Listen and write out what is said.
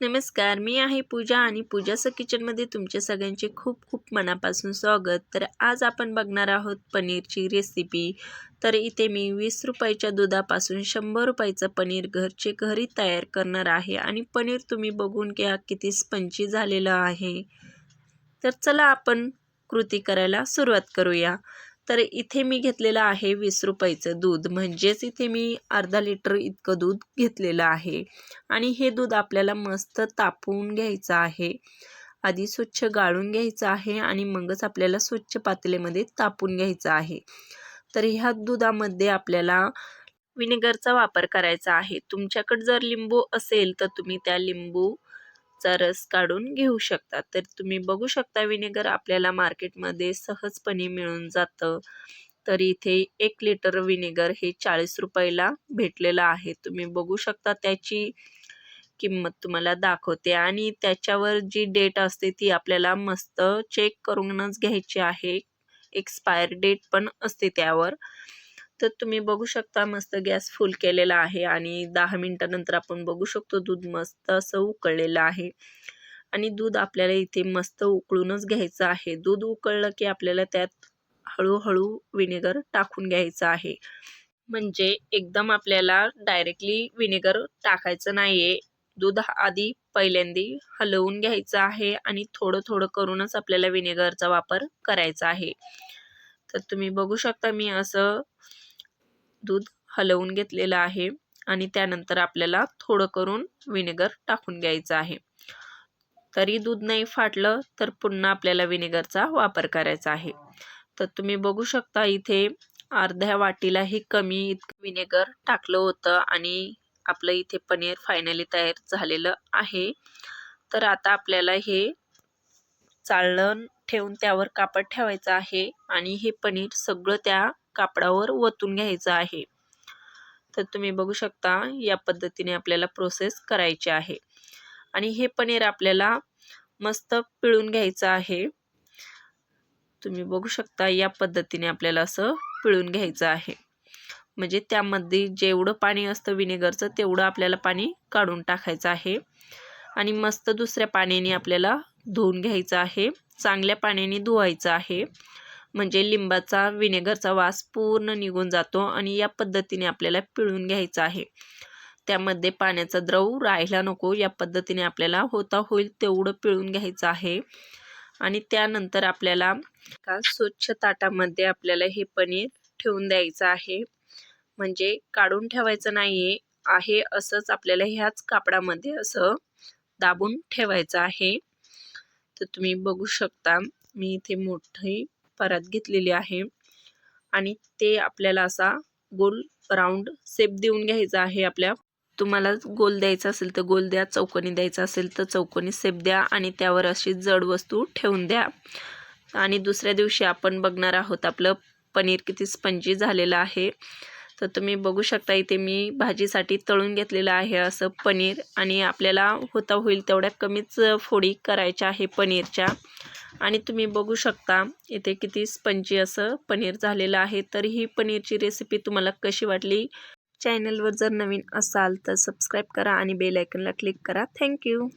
नमस्कार मी आहे पूजा आणि पूजाचं किचनमध्ये तुमच्या सगळ्यांचे खूप खूप मनापासून स्वागत. तर आज आपण बघणार आहोत पनीरची रेसिपी. तर इथे मी वीस रुपयाच्या दुधापासून शंभर रुपयाचं पनीर घरचे घरी तयार करणार आहे आणि पनीर तुम्ही बघून घ्या किती स्पंची झालेलं आहे. तर चला आपण कृती करायला सुरुवात करूया. तर इथे मी घेतलेलं आहे वीस रुपयाचं दूध. म्हणजेच इथे मी अर्धा लिटर इतकं दूध घेतलेलं आहे. आणि हे दूध आपल्याला मस्त तापवून घ्यायचं आहे. आधी स्वच्छ गाळून घ्यायचं आहे आणि मगच आपल्याला स्वच्छ पातेल्यामध्ये तापून घ्यायचं आहे. तर ह्या दुधामध्ये आपल्याला विनेगरचा वापर करायचा आहे. तुमच्याकडे जर लिंबू असेल तर तुम्ही त्या लिंबू चा रस काढून घेऊ शकता. तर तुम्ही बघू शकता विनेगर आपल्याला मार्केटमध्ये सहजपणे मिळून जातं. तर इथे एक लिटर विनेगर हे चाळीस रुपयाला भेटलेलं आहे. तुम्ही बघू शकता त्याची किंमत तुम्हाला दाखवते. आणि त्याच्यावर जी डेट असते ती आपल्याला मस्त चेक करूनच घ्यायची आहे. एक्सपायर डेट पण असते त्यावर. तर तुम्ही बघू शकता मस्त गॅस फुल केलेला आहे आणि दहा मिनटानंतर आपण बघू शकतो दूध मस्त असं उकळलेलं आहे. आणि दूध आपल्याला इथे मस्त उकळूनच घ्यायचं आहे. दूध उकळलं की आपल्याला त्यात हळूहळू विनेगर टाकून घ्यायचं आहे. म्हणजे एकदम आपल्याला डायरेक्टली विनेगर टाकायचं नाही आहे दूध आधी पहिल्यांदी हलवून घ्यायचं आहे आणि थोडं थोडं करूनच आपल्याला विनेगरचा वापर करायचा आहे. तर तुम्ही बघू शकता मी असं दूध हलवून घेतलेलं आहे आणि त्यानंतर आपल्याला थोडं करून विनेगर टाकून घ्यायचं आहे. तरी दूध नाही फाटलं तर पुन्हा आपल्याला विनेगरचा वापर करायचा आहे. तर तुम्ही बघू शकता इथे अर्ध्या वाटीलाही कमी इतकं विनेगर टाकलं होतं आणि आपलं इथे पनीर फायनली तयार झालेलं आहे. तर आता आपल्याला हे चाळण ठेवून त्यावर कापड ठेवायचं आहे आणि हे पनीर सगळं त्या कापडावर ओतून घ्यायचं आहे. तर तुम्ही बघू शकता या पद्धतीने आपल्याला प्रोसेस करायची आहे. आणि हे पनीर आपल्याला मस्त पिळून घ्यायचं आहे. तुम्ही बघू शकता या पद्धतीने आपल्याला असं पिळून घ्यायचं आहे. म्हणजे त्यामध्ये जेवढं पाणी असतं विनेगरचं तेवढं आपल्याला पाणी काढून टाकायचं आहे. आणि मस्त दुसऱ्या पाण्याने आपल्याला धुवून घ्यायचं आहे. चांगल्या पाण्याने धुवायचं आहे. म्हणजे लिंबाचा विनेगरचा वास पूर्ण निघून जातो आणि या पद्धतीने आपल्याला पिळून घ्यायचं आहे. त्यामध्ये पाण्याचा द्रव राहायला नको या पद्धतीने आपल्याला होता होईल तेवढं पिळून घ्यायचं आहे. आणि त्यानंतर आपल्याला का स्वच्छ ताटामध्ये आपल्याला हे पनीर ठेवून द्यायचं आहे. म्हणजे काढून ठेवायचं नाही आहे असंच आपल्याला ह्याच कापडामध्ये असं दाबून ठेवायचं आहे. तर तुम्ही बघू शकता मी इथे मोठी परात घेतलेली आहे. आणि ते आपल्याला असा गोल राऊंड सेप देऊन घ्यायचा आहे आपल्या. तुम्हाला गोल द्यायचा असेल तर गोल द्या चौकोनी द्यायचा असेल तर चौकोनी सेप द्या आणि त्यावर अशी जड वस्तू ठेवून द्या. आणि दुसऱ्या दिवशी आपण बघणार आहोत आपलं पनीर किती स्पंजी झालेलं आहे. तर तुम्ही बघू शकता इथे मी भाजीसाठी तळून घेतलेलं आहे असं पनीर आणि आपल्याला होता होईल तेवढ्या कमीच फोडी करायच्या आहे पनीरच्या. आणि तुम्ही बघू शकता इथे किती स्पंजी असं पनीर झालेलं आहे. तर ही पनीरची रेसिपी तुम्हाला कशी वाटली? चॅनलवर जर नवीन असाल तर सबस्क्राईब करा आणि बेल आयकनला क्लिक करा. Thank you